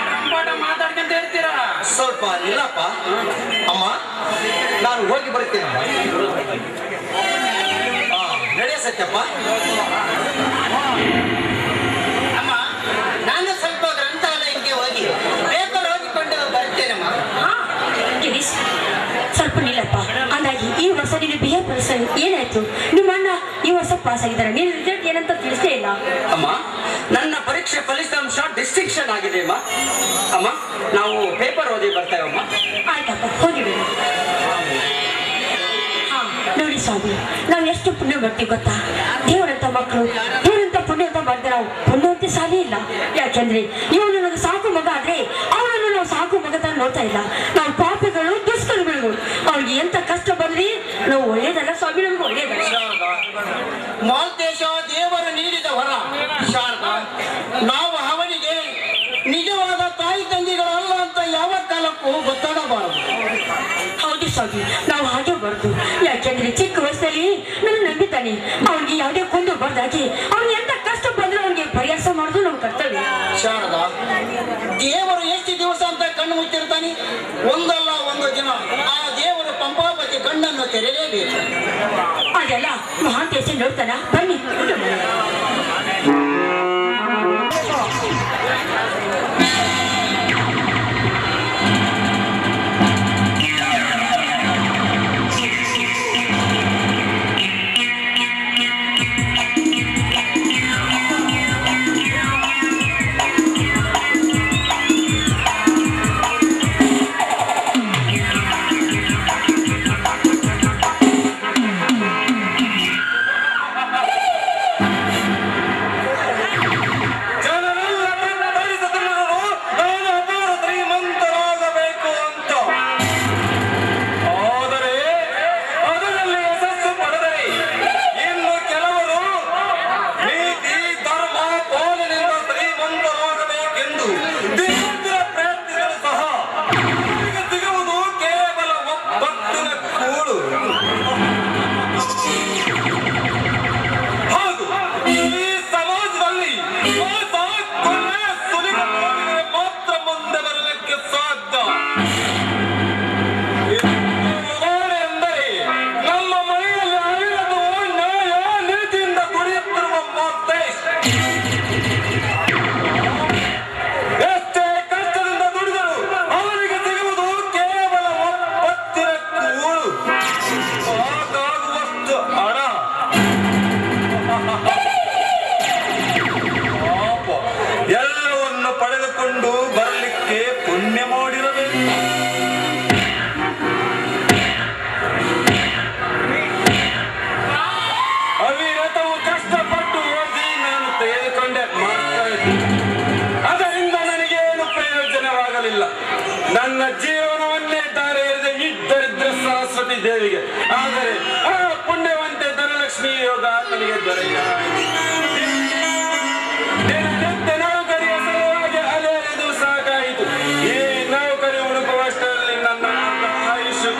ಆಟಂಪಾಟ ಮಾತಾಡ್ಕೊಂತ ಹೇಳ್ತೀರಾ ಸ್ವಲ್ಪ ಇಲ್ಲಪ್ಪ. ಅಮ್ಮ ನಾನು ಹೋಗಿ ಬರುತ್ತೇನಮ್ಮ ಹಾ ನಡೆಯ ಸತ್ಯಪ್ಪ ಅಮ್ಮ ನಾನು ಸ್ವಲ್ಪ ಗ್ರಂಥಾಲಯಕ್ಕೆ ಹೋಗಿ ಪೇಪರ್ ಓದಿಕೊಂಡು ಬರ್ತೇನಮ್ಮ. ಗಿರೀಶ್ ನಿಲ್ಲಪ್ಪ ಅಂದಾಗಿ ಈ ವರ್ಷ ನೀನು ಬಿ ಎ ಏನಾಯ್ತು? ನಿಮ್ಮ ಅಣ್ಣ ಈ ವರ್ಷ ಪಾಸ್ ಆಗಿದ್ದಾರೆ. ನೀನು ರಿಸಲ್ಟ್ ಏನಂತ ತಿಳಿಸೇ ಇಲ್ಲ. ಅಮ್ಮ ನನ್ನ ಪರೀಕ್ಷೆ ಫಲಿತಾಂಶ ಡಿಸ್ಟಿಂಕ್ಷನ್ ಆಗಿದೆ ಅಮ್ಮ. ಅಮ್ಮ ನಾವು ಪೇಪರ್ ಓದಿ ಬರ್ತೇವಮ್ಮ ಆಯ್ತಪ್ಪ ಹೋಗಿಬಿಡು. ಹಾ ನೋಡಿ ಸ್ವಾಮಿ ನಾವು ಎಷ್ಟು ಪುಣ್ಯ ಬರ್ತೀವಿ ಗೊತ್ತಾ? ದೇವರಂತ ಮಕ್ಕಳು ದೇವರಂತ ಪುಣ್ಯ ಅಂತ ಮಾಡಿದ್ರೆ ನಾವು ಪುಣ್ಯವಂತೆ ಸಾಲೇ ಇಲ್ಲ. ಯಾಕೆಂದ್ರೆ ಇವನು ನನಗೆ ಸಾಕು ಮಗ ಆದ್ರೆ ಅವನನ್ನು ನಾವು ಸಾಕು ಮಗ ತರ ನೋಡ್ತಾ ಇಲ್ಲ ನಾವು ಪಾಪಿಗಳು ದುಷ್ಕರ್ಮಿಗಳು ಅವ್ರಿಗೆ ಎಂತ ಕಷ್ಟ ಬಂದ್ರಿ ನಾವು ಒಳ್ಳೇದಲ್ಲ ಸ್ವಾಮಿ ನಮ್ಗೆ ಒಳ್ಳೇದಲ್ಲ ಮಾಲ್ತೇಶ ದೇವರು ನೀಡಿದ ವರ. ಶಾರದ ನಾವು ಅವನಿಗೆ ನಿಜವಾದ ತಾಯಿ ತಂದೆಗಳಲ್ಲ ಅಂತ ಯಾವ ಕಾಲಕ್ಕೂ ಗೊತ್ತಾಗಬಾರದು. ಹೌದು ಸ್ವಾಮಿ ನಾವು ಹಾಗೆ ಬರ್ದು. ಯಾಕೆಂದ್ರೆ ಚಿಕ್ಕ ವಯಸ್ಸಲ್ಲಿ ನನ್ನ ನಂಬಿದ್ದಾನೆ ಅವನಿಗೆ ಯಾವುದೇ ಕೊಂದು ಬರ್ದಾಗಿ ಅವ್ನು ಎಂತ ಕಷ್ಟ ಬಂದ್ರೆ ಅವನಿಗೆ ಪರಿಹಾಸ ಮಾಡೋದು ನಮ್ಮ ಕರ್ತವ್ಯ. ಶಾರದ ದೇವರು ಎಷ್ಟು ದಿವಸ ಅಂತ ಕಣ್ಣು ಮುಚ್ಚಿರ್ತಾನೆ? ಒಂದಲ್ಲ ಒಂದು ದಿನ. ಆ ಕಣ್ಣನ್ನು ತೆರೆಯಲೇಬೇಕು. ಅದೆಲ್ಲ ಮಹಾಂತೇಶ ನೋಡ್ತಾನ ಬನ್ನಿ.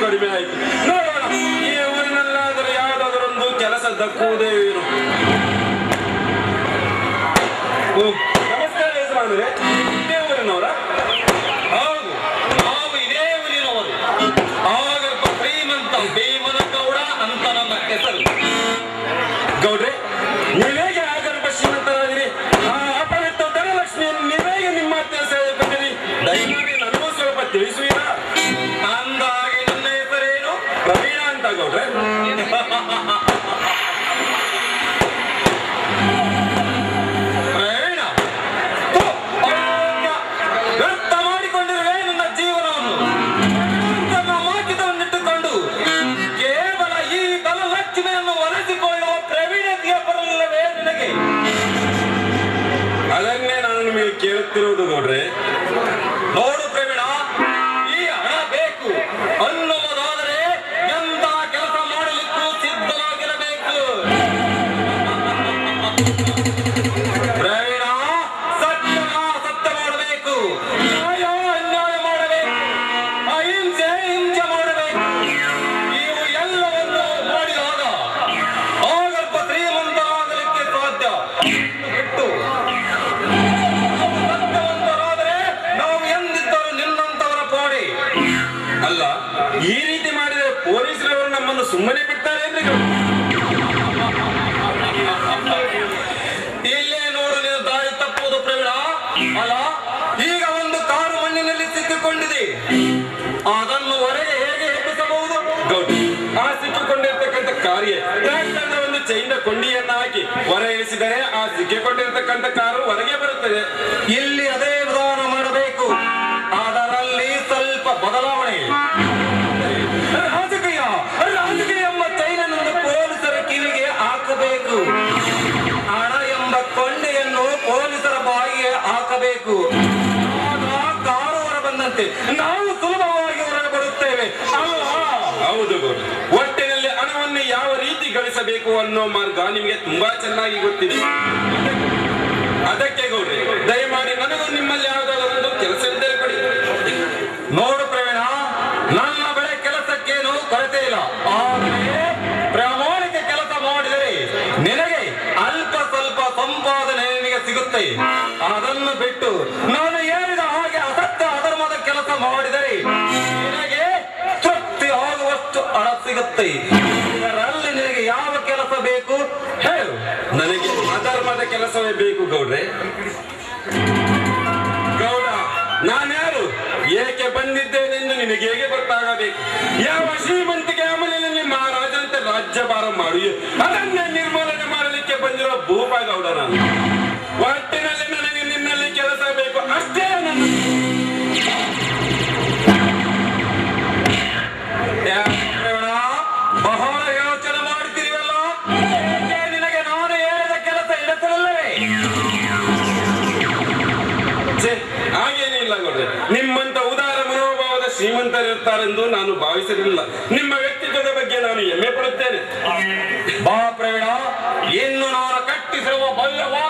ಕಡಿಮೆ ಆಯಿತು ನೋಡೋಣ ಈ ಊರಿನಲ್ಲಾದರೂ ಯಾವುದಾದರೊಂದು ಕೆಲಸ ದಕ್ಕುವುದೇ ಇರು ನಮಸ್ಕಾರ ಯಜಮಾನರೇ. ಕೇಳುತ್ತಿರುವುದು ನೋಡ್ರೆ ನೋಡು ಪ್ರವೀಣ ಹೊರ ಎಸಿದರೆ ಆ ಸಿಕ್ಕಿಕೊಂಡಿರತಕ್ಕಂಥ ಕಾರು ಹೊರಗೆ ಬರುತ್ತದೆ. ಇಲ್ಲಿ ಅದೇ ವಿಧಾನ ಮಾಡಬೇಕು. ಅದರಲ್ಲಿ ಸ್ವಲ್ಪ ಬದಲಾವಣೆ ರಾಜಕೀಯ ರಾಜಕೀಯ ಎಂಬ ಚೈನನ್ನು ಪೊಲೀಸರ ಕಿವಿಗೆ ಹಾಕಬೇಕು. ಹಣ ಎಂಬ ಕೊಂಡೆಯನ್ನು ಪೊಲೀಸರ ಬಾಯಿಗೆ ಹಾಕಬೇಕು. ಕಾರು ಹೊರ ಬಂದಂತೆ ನಾವು ಸುಲಭವಾಗಿ ಹೊರಗೆ ಬರುತ್ತೇವೆ. ಹೌದು ಒಟ್ಟಿನಲ್ಲಿ ಹಣವನ್ನು ಯಾವ ರೀತಿ ಗಳಿಸಬೇಕು ಅನ್ನೋ ಮಾರ್ಗ ನಿಮಗೆ ತುಂಬಾ ಚೆನ್ನಾಗಿ ಗೊತ್ತಿದೆ. ಅದಕ್ಕೆ ಗೌರಿ ದಯಮಾಡಿ ನನಗೂ ನಿಮ್ಮಲ್ಲಿ ಯಾವುದಾದ್ರು ಒಂದು ಕೆಲಸ ಇದ್ದೇ ಕೊಡಿ. ನೋಡು ಪ್ರವೀಣ, ನನ್ನ ಬೆಳೆ ಕೆಲಸಕ್ಕೇನು ಕೊರತೆ ಇಲ್ಲ. ಆದರೆ ಪ್ರಾಮಾಣಿಕ ಕೆಲಸ ಮಾಡಿದರೆ ನಿನಗೆ ಅಲ್ಪ ಸ್ವಲ್ಪ ಸಂಪಾದನೆ ನಿನಗೆ ಸಿಗುತ್ತೆ. ಅದನ್ನು ಬಿಟ್ಟು ನಾನು ಹೇಳಿದ ಹಾಗೆ ಅಸತ್ಯ ಅಧರ್ಮದ ಕೆಲಸ ಮಾಡಿದರೆ ನಿನಗೆ ಆಗುವಷ್ಟು ಹಣ ಸಿಗುತ್ತೆ ಇದರಲ್ಲಿ ನಿನಗೆ ಯಾವ ಕೆಲಸ ಬೇಕು? ಹೇಳು. ನನಗೆ ಅಧರ್ಮದ ಕೆಲಸವೇ ಬೇಕು ಗೌಡ್ರೆ. ಗೌಡ, ನಾನ್ಯಾರು? ಏಕೆ ಬಂದಿದ್ದೇನೆಂದು ನಿನಗೆ ಹೇಗೆ ಗೊತ್ತಾಗಬೇಕು? ಯಾವ ಶ್ರೀಮಂತಿಗೆ ಆಮೇಲೆ ಮಹಾರಾಜನಂತೆ ರಾಜ್ಯಭಾರ ಮಾಡಿ? ಅದನ್ನೇ ನಿರ್ಮೂಲನೆ ಮಾಡಲಿಕ್ಕೆ ಬಂದಿರೋ ಭೂಪ ಗೌಡ ನಾನು. ಒಟ್ಟಿನಲ್ಲಿ ನನಗೆ ನಿನ್ನಲ್ಲಿ ಕೆಲಸ ಬೇಕು. ಅಷ್ಟೇ ನನ್ನ ಶ್ರೀಮಂತರಿರ್ತಾರೆಂದು ನಾನು ಭಾವಿಸಿರಲಿಲ್ಲ. ನಿಮ್ಮ ವ್ಯಕ್ತಿತ್ವದ ಬಗ್ಗೆ ನಾನು ಹೆಮ್ಮೆ ಪಡುತ್ತೇನೆ. ಬಾ ಪ್ರವೀಣ ಇನ್ನು ನಾನು ಕಟ್ಟಿಸಿರುವ ಭವ್ಯವಾದ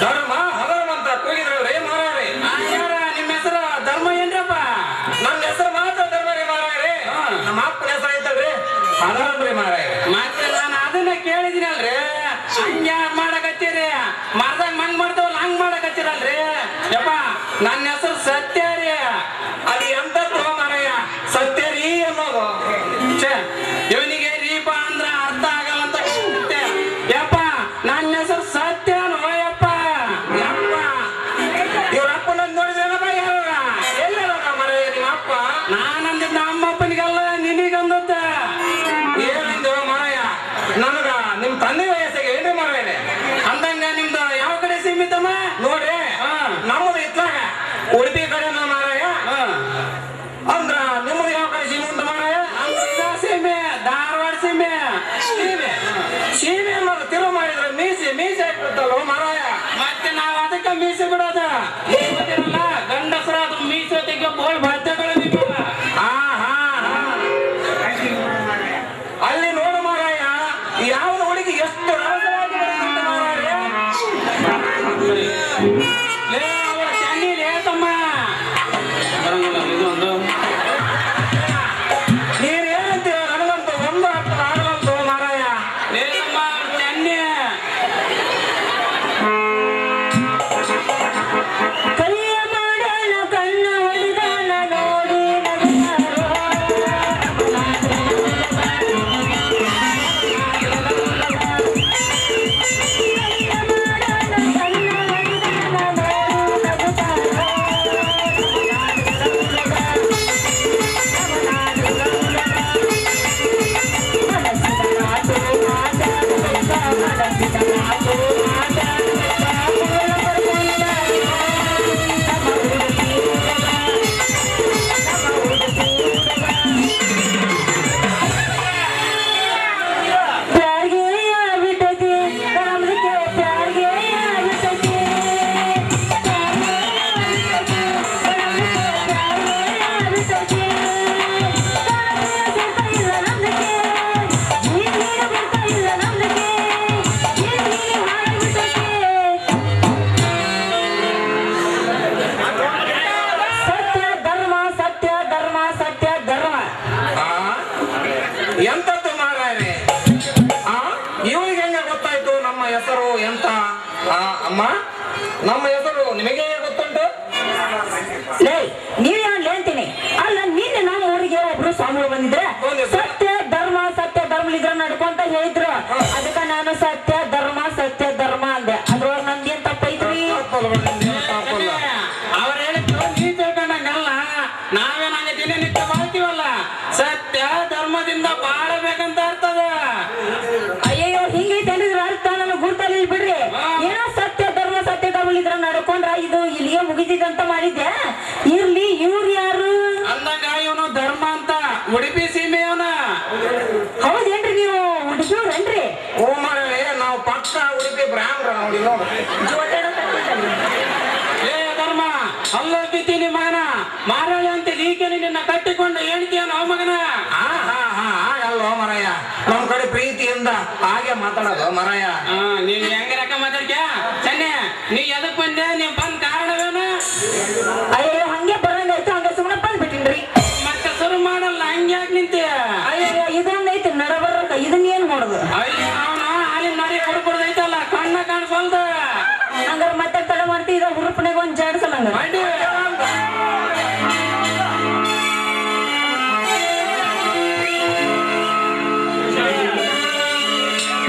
ಧರ್ಮ ಹಧರ್ಮ ಅಂತ ಕೂಗಿದ್ರಲ್ರಿ ಮಾರಾಯರಿ ಆ, ಯಾರ ನಿಮ್ಮ ಹೆಸರು? ಧರ್ಮ ಏನ್ರಪ್ಪ? ನನ್ನ ಹೆಸರು ಮಾತ್ರ ಧರ್ಮರಿ ಮಾರಾಯರಿ. ಹಾ. ನಮ್ಮ ಅಪ್ಪನ ಹೆಸರು ಐತಲ್ರಿ ಹಧರ್ಮರಿ ರೀ ಮತ್ತೆ ಮೀಸೆ ಬಿಡೋದ ಗಂಡಸರ ಅದು ಮೀಸೆ ತೆಗೆ ಬೋಳ್ ಬಾಧ್ಯಗಳು ಬಂದಿದ್ರೆ ಪ್ರೀತಿಗೆ ನಿನ್ನ ಕಟ್ಟಿಕೊಂಡು ಹೇಳ್ತೀಯನ ಮಗನ? ಆಗಲ್ಲೋ ಮರಯ್ಯ ನಮ್ ಕಡೆ ಪ್ರೀತಿಯಿಂದ ಹಾಗೆ ಮಾತಾಡೋದು ಮರಯ್ಯ ನೀನ್ ಹೆಂಗ ರಕ ಮಾತಾಡ್ಕ್ಯಾ ಚೆನ್ನೆ ನೀ ಎದಕ್ ಬಂದೆ? ನೀವ್ ಬಂದ್ ಕಾರಣವೇನ? ಅಯ್ಯೋ ಹಂಗೆ ಬರಂಗೈತೆ ಹಂಗ ಸುಮ್ಮನೆ ಬಂದ್ ಬಿಟ್ಟಿನ್ರಿ ಮತ್ತೆ ಶುರು ಮಾಡಲ್ಲ ಹಂಗೆ ಯಾಕೆ ನಿಂತೆ ಅಯ್ಯೋ ಇದನ್ನ ಐತೆ. ನರ ಬರಕ ಇದನ್ನ ಏನ್ ಮಾಡುದು? ಅಯ್ಯೋ ಹಾಲಿನ ನರಿ ಕುಡ್ಕೊಡ್ದೈತಲ್ಲ ಕಣ್ಣ ಕಾಣಿಸಲ್ದ. ಹಂಗಾರ ಮತ್ತೆ ತಡ ಮಾಡ್ತಿ ಇದ ಹುರುಪನ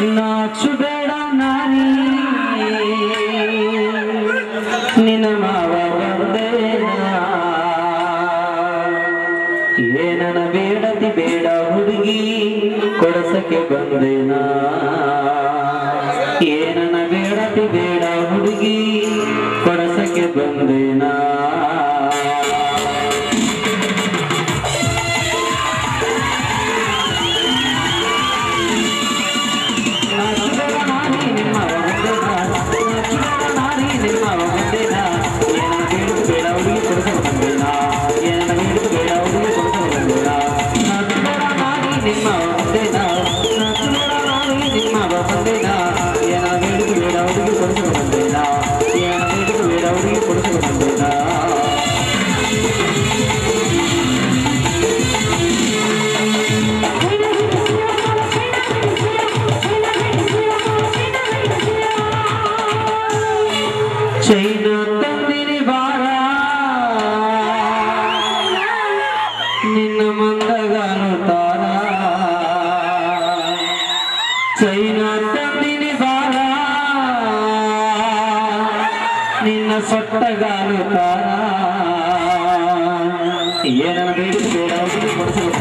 ನಾಚುಬೇಡ ನಾನಿ. ನಿನ್ನ ಮಾವ ಏನನ ಬೇಡದಿ ಬೇಡ ಹುಡುಗಿ ಕೊಡಸಕ್ಕೆ ಬಂದೇನಾ తారా ఏ నన్ను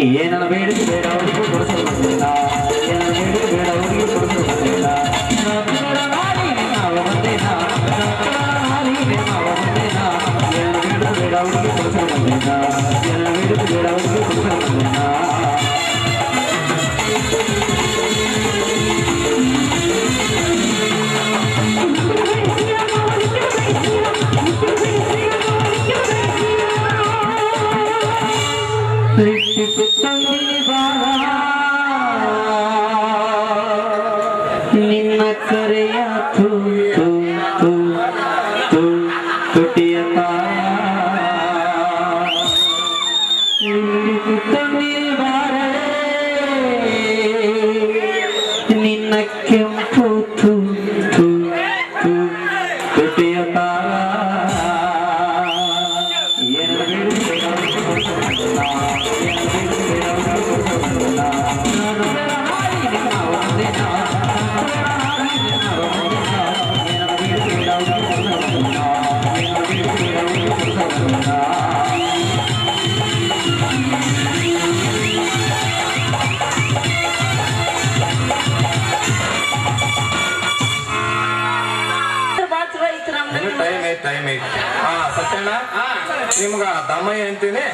ഏതാണ് പേടിച്ചു ಐತ್ ಹಾ ಸತ್ಯಣ್ಣ ನಿಮ್ಗ ದಮ್ಮಯ್ಯ ಅಂತೀನಿ.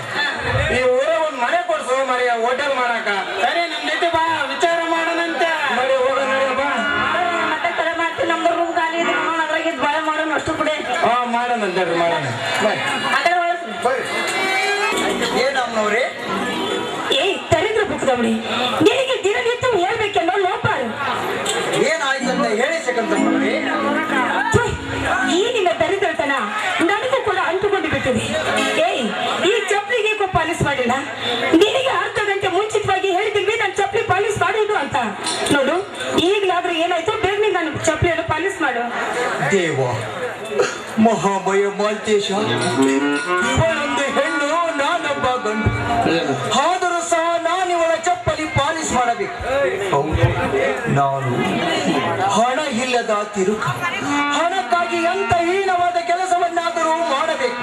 ಈ ಊರ ಒಂದ್ ಮನೆ ಕೊಡ್ಸು ಮರಿ ಹೋಟೆಲ್ ಮಾಡಾಕ. ಸರಿ ನಮ್ ಜೊತೆ ಬಾ ವಿಚಾರ ಮಾಡೋಣಂತೆ. ಮರಿ ಹೋಗ ನಡಿಯಪ್ಪ ಮತ್ತೆ ತಲೆ ಮಾಡ್ತೀನಿ ನಮ್ದು ರೂಮ್ ಖಾಲಿ ಇದೆ. ನೋಡೋಣ ಅದ್ರಾಗ ಇದ್ ಬಾಳೆ ಮಾಡೋಣ ಅಷ್ಟು ಬಿಡಿ. ಹಾ ಮಾಡೋಣ ಅಂತೇಳಿ ಮಾಡೋಣ. ಬಾಯ್ ಅದರ ಒಳಸ್ರಿ ಏನಮ್ಮನವ್ರೆ ಏ ತರಿದ್ರ ಬುಕ್ದವಳಿ ನಿನಗೆ ದಿನನಿತ್ಯ ಹೇಳ್ಬೇಕೆಲ್ಲೋ ಲೋಪ ಏನಾಯ್ತು ಅಂತ ಹೇಳಿ ಸಿಕ್ಕಂತ ಥು, ಈ ನಿನ್ನ ದರಿದ್ರತನ ನನಗೂ ಕೂಡ ಅಂಟುಕೊಂಡು ಬಿಟ್ಟಿದೆ. ಏಯ್, ಈ ಚಪ್ಪಲಿಗೆ ಪಾಲಿಸ್ ಮಾಡಿಲ್ಲ ನಿನಗೆ ಅರ್ಧ ಗಂಟೆ ಮುಂಚಿತವಾಗಿ ಹೇಳಿದ್ವಿ ನಾನು ಚಪ್ಪಲಿ ಪಾಲಿಸ್ ಮಾಡೋದು ಅಂತ. ನೋಡು, ಈಗಲಾದ್ರೂ ಏನಾಯ್ತು ಬೇಗನೆ ನಾನು ಚಪ್ಪಲಿಯನ್ನು ಪಾಲಿಸ್ ಮಾಡು. ದೇವ, ಮಹಾಮಯ ಮಾಲ್ತೇಶ ಇವಳೊಂದು ಹೆಣ್ಣು ನಾನೊಬ್ಬ ಗಂಡು. ಆದರೂ ಸಹ ನಾನಿವಳ ಚಪ್ಪಲಿ ಪಾಲಿಸ್ ಮಾಡಬೇಕು. ನಾನು ಹಣ ಇಲ್ಲದ ತಿರುಕ ಹಣಕ್ಕಾಗಿ ಎಂತ ಹೀನವಾದ ಕೆಲಸವನ್ನಾದರೂ ಮಾಡಬೇಕು.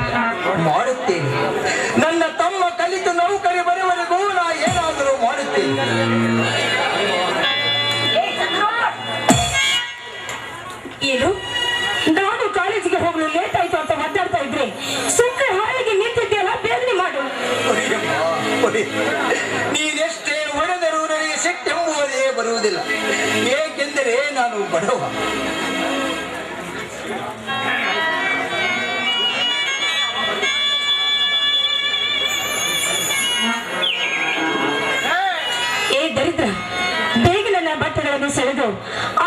ಮಾಡುತ್ತೇನೆ. ನನ್ನ ತಮ್ಮ ಕಲಿತು ನೌಕರಿ ಬರುವವರೆಗೂ ನಾ ಏನಾದರೂ ಮಾಡುತ್ತೇನೆ. ಬಡವ ಏ ದರಿದ್ರ ಬೇಗ ನನ್ನ ಬಟ್ಟೆಗಳನ್ನು ಸೆಳೆದು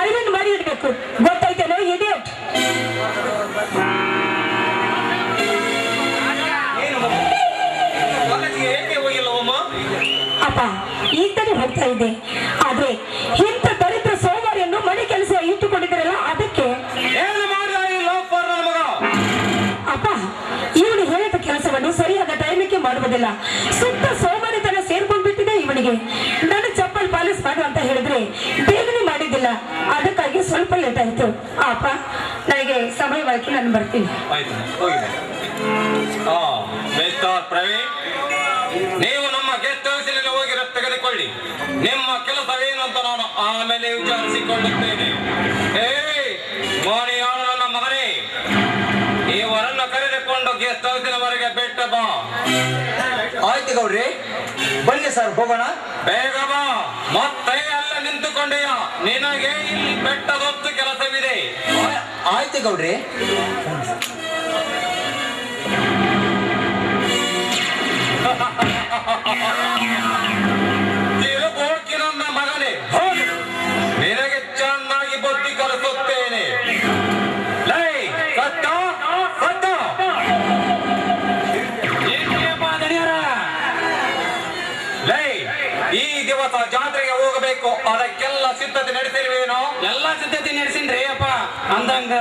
ಐರನ್ ಮಾಡಿ ಇಡಬೇಕು. ಗೊತ್ತಾಯ್ತೇನೋ ಏಕೆ ಅಪ್ಪ ಈಗ ತಾನೇ ಹೋಗ್ತಾ ಇದ್ದೆ ಮಾಡುವುದಿಲ್ಲ ಸುತ್ತ ಸೋಮಾರಿತನ ಸೇರ್ಕೊಂಡ್ಬಿಟ್ಟಿದೆ ಇವನಿಗೆ. ನನ್ನ ಚಪ್ಪಲ್ ಪಾಲಿಸ್ ಮಾಡು ಅಂತ ಹೇಳಿದ್ರೆ ಬೇಗನೆ ಮಾಡಿದ್ದಿಲ್ಲ. ಅದಕ್ಕಾಗಿ ಸ್ವಲ್ಪ ಲೇಟ್ ಆಯ್ತು. ಅಪ್ಪ ನನಗೆ ಸಮಯವಾಗಿ ನಾನು ಬರ್ತೀನಿ. ಪ್ರವೀಣ್, ನೀವು ನಮ್ಮ ಗೆಸ್ಟ್ ಹೌಸಿನಲ್ಲಿ ಹೋಗಿ ತೆಗೆದುಕೊಳ್ಳಿ. ನಿಮ್ಮ ಕೆಲಸವೇನು ಅಂತ ನಾನು ಆಮೇಲೆ ವಿಚಾರಿಸಿಕೊಳ್ಳುತ್ತೇನೆ. ಏ ಮೋನಿಯಾಳು ಗೆಸ್ಟ್ ಹೌಸಿನವರೆಗೆ ಬೆಟ್ಟ ಬಾ. ಆಯ್ತು ಗೌಡ್ರಿ, ಬನ್ನಿ ಸರ್, ಹೋಗೋಣ. ಬೇಗ ಬಾ. ಮತ್ತೆ ಅಲ್ಲ ನಿಂತುಕೊಂಡೆಯ. ನಿನಗೆ ಇಲ್ಲಿ ಬೆಟ್ಟದೊತ್ತು ಕೆಲಸವಿದೆ. ಆಯ್ತು ಗೌಡ್ರಿ. ತಿರುಗೋಕಿ ನನ್ನ ಮಗನೇ. ಹೋಗಬೇಕು ಅದಕ್ಕೆಲ್ಲ ಸಿದ್ಧತೆ ನಡೆಸಿಲ್ವೇನೋ? ಎಲ್ಲಾ ಸಿದ್ಧತೆ ನಡೆಸಿನ್ರಿ ಅಪ್ಪ. ಅಂದಂಗ